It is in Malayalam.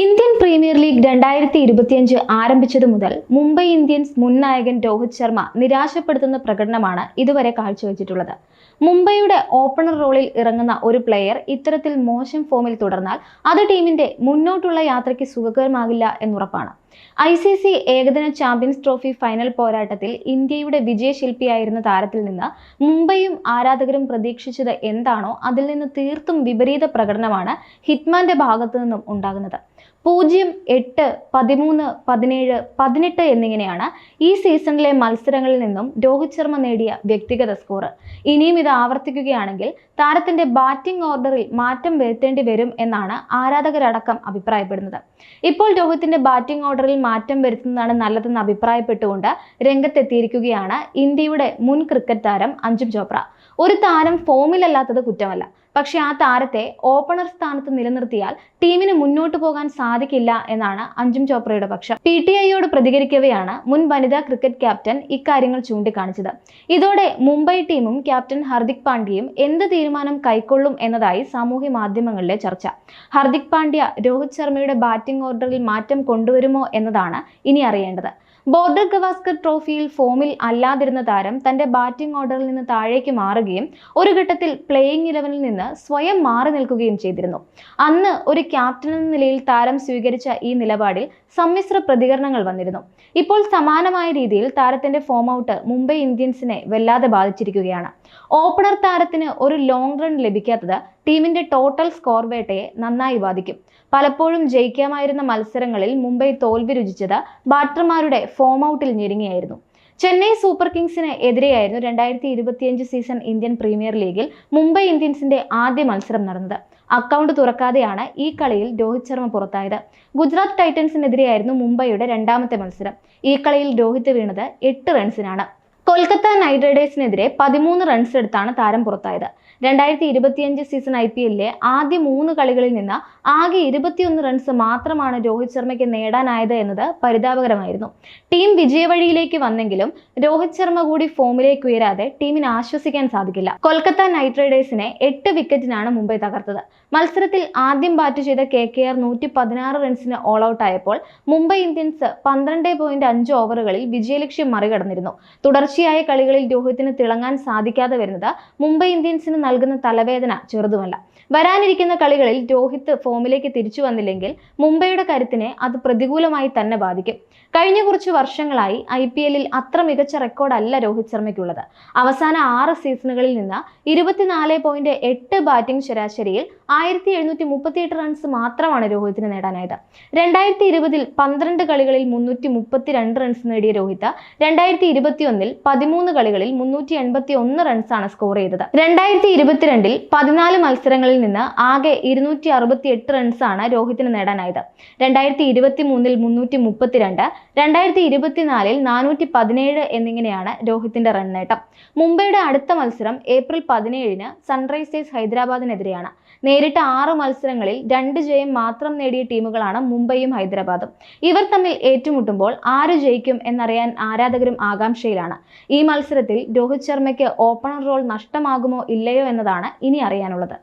ഇന്ത്യൻ പ്രീമിയർ ലീഗ് രണ്ടായിരത്തി ഇരുപത്തിയഞ്ച് ആരംഭിച്ചതു മുതൽ മുംബൈ ഇന്ത്യൻസ് മുൻ നായകൻ രോഹിത് ശർമ്മ നിരാശപ്പെടുത്തുന്ന പ്രകടനമാണ് ഇതുവരെ കാഴ്ചവെച്ചിട്ടുള്ളത്. മുംബൈയുടെ ഓപ്പണർ റോളിൽ ഇറങ്ങുന്ന ഒരു പ്ലെയർ ഇത്തരത്തിൽ മോശം ഫോമിൽ തുടർന്നാൽ അത് ടീമിന്റെ മുന്നോട്ടുള്ള യാത്രയ്ക്ക് സുഖകരമാകില്ല എന്നുറപ്പാണ്. ഐ സി സി ഏകദിന ചാമ്പ്യൻസ് ട്രോഫി ഫൈനൽ പോരാട്ടത്തിൽ ഇന്ത്യയുടെ വിജയശില്പിയായിരുന്ന താരത്തിൽ നിന്ന് മുംബൈയും ആരാധകരും പ്രതീക്ഷിച്ചത് എന്താണോ അതിൽ നിന്ന് തീർത്തും വിപരീത പ്രകടനമാണ് ഹിറ്റ്മാന്റെ ഭാഗത്തു നിന്നും ഉണ്ടാകുന്നത്. പൂജ്യം എട്ട് പതിമൂന്ന് പതിനേഴ് പതിനെട്ട് എന്നിങ്ങനെയാണ് ഈ സീസണിലെ മത്സരങ്ങളിൽ നിന്നും രോഹിത് ശർമ്മ നേടിയ വ്യക്തിഗത സ്കോർ. ഇനിയും ഇത് ആവർത്തിക്കുകയാണെങ്കിൽ താരത്തിന്റെ ബാറ്റിംഗ് ഓർഡറിൽ മാറ്റം വരുത്തേണ്ടി വരും എന്നാണ് ആരാധകരടക്കം അഭിപ്രായപ്പെടുന്നത്. ഇപ്പോൾ രോഹിത്തിന്റെ ബാറ്റിംഗ് ഓർഡറിൽ മാറ്റം വരുത്തുന്നതാണ് നല്ലതെന്ന് അഭിപ്രായപ്പെട്ടുകൊണ്ട് രംഗത്തെത്തിയിരിക്കുകയാണ് ഇന്ത്യയുടെ മുൻ ക്രിക്കറ്റ് താരം അഞ്ജും ചോപ്ര. ഒരു താരം ഫോമിലല്ലാത്തത് കുറ്റമല്ല. പക്ഷേ ആ താരത്തെ ഓപ്പണർ സ്ഥാനത്ത് നിലനിർത്തിയാൽ ടീമിന് മുന്നോട്ട് പോകാൻ സാധിക്കില്ല എന്നാണ് അഞ്ജും ചോപ്രയുടെ പക്ഷം. പി ടി ഐയോട് പ്രതികരിക്കവെയാണ് മുൻ വനിതാ ക്രിക്കറ്റ് ക്യാപ്റ്റൻ ഇക്കാര്യങ്ങൾ ചൂണ്ടിക്കാണിച്ചത്. ഇതോടെ മുംബൈ ടീമും ക്യാപ്റ്റൻ ഹർദിക് പാണ്ഡ്യയും എന്ത് തീരുമാനം കൈക്കൊള്ളും എന്നതായി സാമൂഹ്യ മാധ്യമങ്ങളിലെ ചർച്ച. ഹർദിക് പാണ്ഡ്യ രോഹിത് ശർമ്മയുടെ ബാറ്റിംഗ് ഓർഡറിൽ മാറ്റം കൊണ്ടുവരുമോ എന്നതാണ് ഇനി അറിയേണ്ടത്. ബോർഡർ ഗവാസ്കർ ട്രോഫിയിൽ ഫോമിൽ അല്ലാതിരുന്ന താരം തന്റെ ബാറ്റിംഗ് ഓർഡറിൽ നിന്ന് താഴേക്ക് മാറുകയും ഒരു ഘട്ടത്തിൽ പ്ലേയിങ് ഇലവനിൽ നിന്ന് സ്വയം മാറി നിൽക്കുകയും ചെയ്തിരുന്നു. അന്ന് ഒരു ക്യാപ്റ്റൻ എന്ന നിലയിൽ താരം സ്വീകരിച്ച ഈ നിലപാടിൽ സമ്മിശ്ര പ്രതികരണങ്ങൾ വന്നിരുന്നു. ഇപ്പോൾ സമാനമായ രീതിയിൽ താരത്തിന്റെ ഫോം ഔട്ട് മുംബൈ ഇന്ത്യൻസിനെ വല്ലാതെ ബാധിച്ചിരിക്കുകയാണ്. ഓപ്പണർ താരത്തിന് ഒരു ലോങ് റൺ ലഭിക്കാത്തത് ടീമിന്റെ ടോട്ടൽ സ്കോർ വേട്ടയെ നന്നായി ബാധിക്കും. പലപ്പോഴും ജയിക്കാമായിരുന്ന മത്സരങ്ങളിൽ മുംബൈ തോൽവി രുചിച്ചത് ബാറ്റർമാരുടെ ഫോം ഔട്ടിൽ ഞെരുങ്ങിയായിരുന്നു. ചെന്നൈ സൂപ്പർ കിങ്സിന് എതിരെയായിരുന്നു രണ്ടായിരത്തി ഇരുപത്തിയഞ്ച് സീസൺ ഇന്ത്യൻ പ്രീമിയർ ലീഗിൽ മുംബൈ ഇന്ത്യൻസിന്റെ ആദ്യ മത്സരം നടന്നത്. അക്കൗണ്ട് തുറക്കാതെയാണ് ഈ കളിയിൽ രോഹിത് ശർമ്മ പുറത്തായത്. ഗുജറാത്ത് ടൈറ്റൻസിനെതിരെയായിരുന്നു മുംബൈയുടെ രണ്ടാമത്തെ മത്സരം. ഈ കളിയിൽ രോഹിത് വീണത് എട്ട് റൺസിനാണ് കൊൽക്കത്ത നൈറ്റ് റൈഡേഴ്സിനെതിരെ പതിമൂന്ന് റൺസ് എടുത്താണ് താരം പുറത്തായത്. രണ്ടായിരത്തി ഇരുപത്തിയഞ്ച് സീസൺ ഐ പി എല്ലിലെ ആദ്യ മൂന്ന് കളികളിൽ നിന്ന് ആകെ ഇരുപത്തിയൊന്ന് റൺസ് മാത്രമാണ് രോഹിത് ശർമ്മയ്ക്ക് നേടാനായത് എന്നത് പരിതാപകരമായിരുന്നു. ടീം വിജയവഴിയിലേക്ക് വന്നെങ്കിലും രോഹിത് ശർമ്മ കൂടി ഫോമിലേക്ക് ഉയരാതെ ടീമിന് ആശ്വസിക്കാൻ സാധിക്കില്ല. കൊൽക്കത്ത നൈറ്റ് റൈഡേഴ്സിനെ എട്ട് വിക്കറ്റിനാണ് മുംബൈ തകർത്തത്. മത്സരത്തിൽ ആദ്യം ബാറ്റ് ചെയ്ത കെ കെ ആർ നൂറ്റി പതിനാറ് റൺസിന് ഓൾ ഔട്ട് ആയപ്പോൾ മുംബൈ ഇന്ത്യൻസ് പന്ത്രണ്ട് പോയിന്റ് അഞ്ച് ഓവറുകളിൽ വിജയലക്ഷ്യം മറികടന്നിരുന്നു. തുടർച്ചയായ കളികളിൽ രോഹിത്തിന് തിളങ്ങാൻ സാധിക്കാതെ വരുന്നത് മുംബൈ ഇന്ത്യൻസിന് നൽകുന്ന തലവേദന ചെറുതുമല്ല. വരാനിരിക്കുന്ന കളികളിൽ രോഹിത് ഫോമിലേക്ക് തിരിച്ചു വന്നില്ലെങ്കിൽ മുംബൈയുടെ കരുത്തിനെ അത് പ്രതികൂലമായി തന്നെ ബാധിക്കും. കഴിഞ്ഞ കുറച്ച് വർഷങ്ങളായി ഐ പി എല്ലിൽ അത്ര മികച്ച റെക്കോർഡല്ല രോഹിത് ശർമ്മയ്ക്കുള്ളത്. അവസാന ആറ് സീസണുകളിൽ നിന്ന് ഇരുപത്തിനാല് പോയിന്റ് എട്ട് ബാറ്റിംഗ് ശരാശരിയിൽ ആയിരത്തി എഴുന്നൂറ്റി മുപ്പത്തിയെട്ട് റൺസ് മാത്രമാണ് രോഹിത്തിന് നേടാനായത്. രണ്ടായിരത്തി ഇരുപതിൽ പന്ത്രണ്ട് കളികളിൽ മുന്നൂറ്റി മുപ്പത്തി രണ്ട് റൺസ് നേടിയ രോഹിത് രണ്ടായിരത്തി ഇരുപത്തിയൊന്നിൽ പതിമൂന്ന് കളികളിൽ മുന്നൂറ്റി എൺപത്തി ഒന്ന് റൺസാണ് സ്കോർ ചെയ്തത്. രണ്ടായിരത്തി ഇരുപത്തിരണ്ടിൽ പതിനാല് മത്സരങ്ങളിൽ നിന്ന് ആകെ ഇരുന്നൂറ്റി അറുപത്തി എട്ട് റൺസാണ് രോഹിത്തിന് നേടാനായത്. രണ്ടായിരത്തി ഇരുപത്തി മൂന്നിൽ മുന്നൂറ്റി മുപ്പത്തിരണ്ട് രണ്ടായിരത്തി ഇരുപത്തിനാലിൽ നാനൂറ്റി പതിനേഴ് എന്നിങ്ങനെയാണ് രോഹിത്തിന്റെ റൺ നേട്ടം. മുംബൈയുടെ അടുത്ത മത്സരം ഏപ്രിൽ പതിനേഴിന് സൺറൈസേഴ്സ് ഹൈദരാബാദിനെതിരെയാണ്. നേരിട്ട് ആറ് മത്സരങ്ങളിൽ രണ്ട് ജയം മാത്രം നേടിയ ടീമുകളാണ് മുംബൈയും ഹൈദരാബാദും. ഇവർ തമ്മിൽ ഏറ്റുമുട്ടുമ്പോൾ ആര് ജയിക്കും എന്നറിയാൻ ആരാധകരും ആകാംക്ഷയിലാണ്. ഈ മത്സരത്തിൽ രോഹിത് ശർമ്മയ്ക്ക് ഓപ്പണർ റോൾ നഷ്ടമാകുമോ ഇല്ലയോ എന്നതാണ് ഇനി അറിയാനുള്ളത്.